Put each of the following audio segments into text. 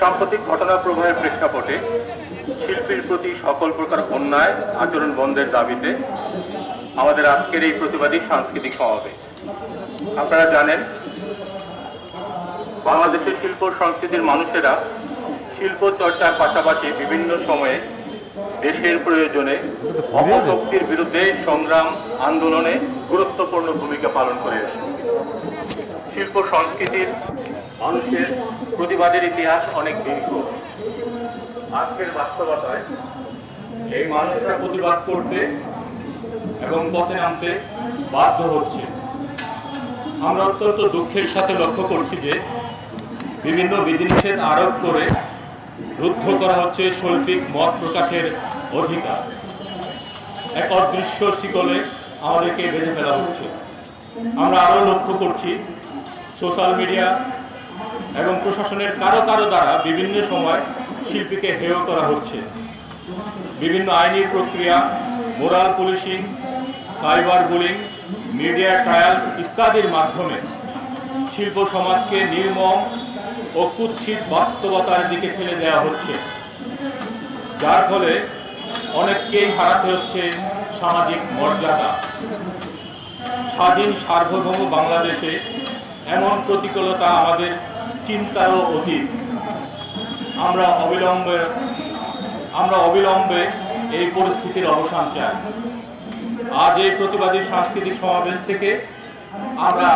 সাম্প্রতিক ঘটনা প্রবাহের প্রেক্ষাপটে শিল্পীর প্রতি সকল প্রকার অন্যায় আচরণ বন্ধের দাবিতে আমাদের আজকের এই প্রতিবাদী সাংস্কৃতিক সমাবেশ। আপনারা জানেন, বাংলাদেশের শিল্প সংস্কৃতির মানুষেরা শিল্প চর্চার পাশাপাশি বিভিন্ন সময়ে দেশের প্রয়োজনে অপশক্তির বিরুদ্ধে সংগ্রাম, আন্দোলনে গুরুত্বপূর্ণ ভূমিকা পালন করে শিল্প সংস্কৃতির মানুষের প্রতিবাদের ইতিহাস অনেক দীর্ঘ। আজকের বাস্তবতায় এই মানুষরা প্রতিবাদ করতে এবং পথে নামতে বাধ্য হচ্ছে। আমরা অত্যন্ত দুঃখের সাথে লক্ষ্য করছি যে বিভিন্ন বিধিনিষেধ আরোপ করে রুদ্ধ করা হচ্ছে শৈল্পিক মত প্রকাশের অধিকার। এক অদৃশ্য শিকলে আমাদেরকে বেঁধে ফেলা হচ্ছে। আমরা আরও লক্ষ্য করছি, সোশ্যাল মিডিয়া এবং প্রশাসনের কারও কারও দ্বারা বিভিন্ন সময় শিল্পীকে হেয় করা হচ্ছে। বিভিন্ন আইনি প্রক্রিয়া, moral policing, cyber bullying, media trial ইত্যাদির মাধ্যমে শিল্প সমাজকে নির্মম ও কুৎসিত বাস্তবতার দিকে ঠেলে দেওয়া হচ্ছে। যার ফলে অনেককেই হারাতে হচ্ছে সামাজিক মর্যাদা। স্বাধীন সার্বভৌম বাংলাদেশে এমন প্রতিকূলতা আমাদের চিন্তারও অতীত। আমরা অবিলম্বে আমরা অবিলম্বে এই পরিস্থিতির অবসান চাই। আজ এই প্রতিবাদী সাংস্কৃতিক সমাবেশ থেকে আমরা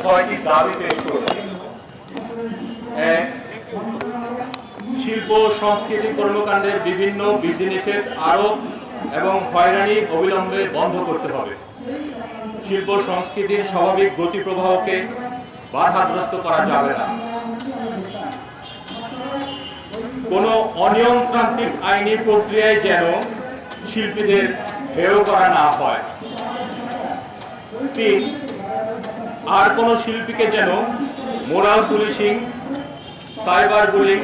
ছয়টি দাবি পেশ করছি। এক, শিল্প, সংস্কৃতি কর্মকাণ্ডের বিভিন্ন বিধিনিষেধ আরোপ এবং হয়রানি অবিলম্বে বন্ধ করতে হবে। শিল্প, সংস্কৃতির স্বাভাবিক গতি প্রবাহকে বাধাগ্রস্ত করা যাবে না। কোনো অনিয়মতান্ত্রিক আইনি প্রক্রিয়ায় যেন শিল্পীদের হেয় করা না হয়। তিন, আর কোনো শিল্পীকে যেন moral policing, cyber bullying,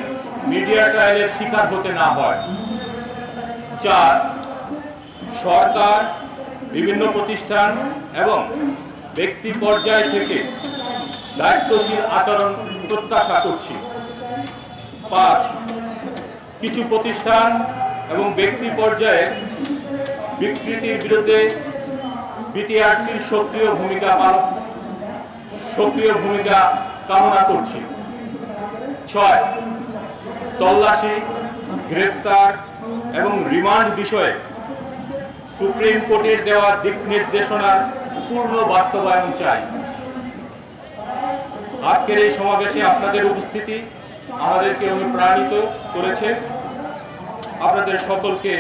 media ট্রায়ালের শিকার হতে না হয়। চার, সরকার, বিভিন্ন প্রতিষ্ঠান এবং ব্যক্তি পর্যায় থেকে দায়িত্বশীল আচরণ প্রত্যাশা করছি। পাঁচ কিছু প্রতিষ্ঠান এবং ব্যক্তি পর্যায়ে বিকৃতির বিরুদ্ধে বিটিআরসির সক্রিয় ভূমিকা পালন সক্রিয় ভূমিকা কামনা করছি। ছয়, তল্লাশি গ্রেফতার এবং রিমান্ড বিষয়ে সুপ্রিম কোর্টের দেওয়া দিক নির্দেশনার পূর্ণ বাস্তবায়ন চাই। আজকের এই সমাবেশে আপনাদের উপস্থিতি আমাদেরকে অনুপ্রাণিত করেছে। আপনাদের সকলকে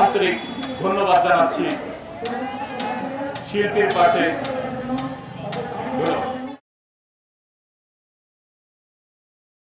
আন্তরিক ধন্যবাদ জানাচ্ছি। শিল্পীর পাশে। ধন্যবাদ।